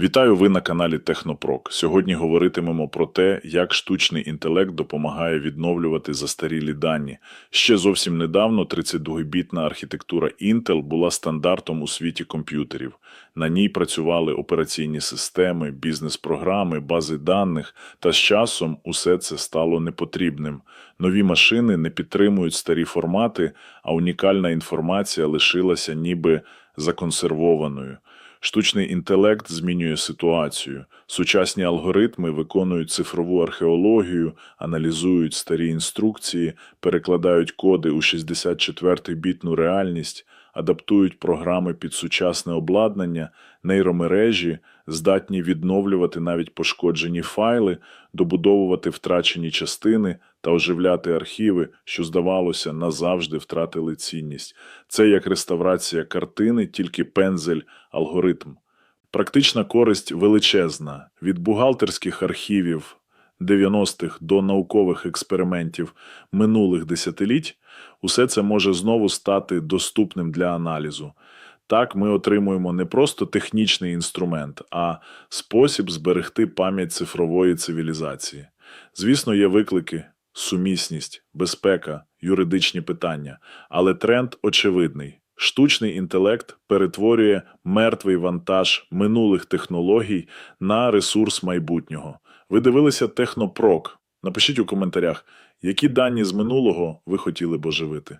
Вітаю ви на каналі Технопрок. Сьогодні говоритимемо про те, як штучний інтелект допомагає відновлювати застарілі дані. Ще зовсім недавно 32-бітна архітектура Intel була стандартом у світі комп'ютерів. На ній працювали операційні системи, бізнес-програми, бази даних, та з часом усе це стало непотрібним. Нові машини не підтримують старі формати, а унікальна інформація лишилася ніби законсервованою. Штучний інтелект змінює ситуацію. Сучасні алгоритми виконують цифрову археологію, аналізують старі інструкції, перекладають коди у 64-бітну реальність, адаптують програми під сучасне обладнання, нейромережі здатні відновлювати навіть пошкоджені файли, добудовувати втрачені частини та оживляти архіви, що, здавалося, назавжди втратили цінність. Це як реставрація картини, тільки пензель, алгоритм. Практична користь величезна від бухгалтерських архівів 90-х до наукових експериментів минулих десятиліть. Усе це може знову стати доступним для аналізу. Так ми отримуємо не просто технічний інструмент, а спосіб зберегти пам'ять цифрової цивілізації. Звісно, є виклики, сумісність, безпека, юридичні питання, але тренд очевидний. Штучний інтелект перетворює мертвий вантаж минулих технологій на ресурс майбутнього. Ви дивилися Технопрок. Напишіть у коментарях, які дані з минулого ви хотіли б оживити.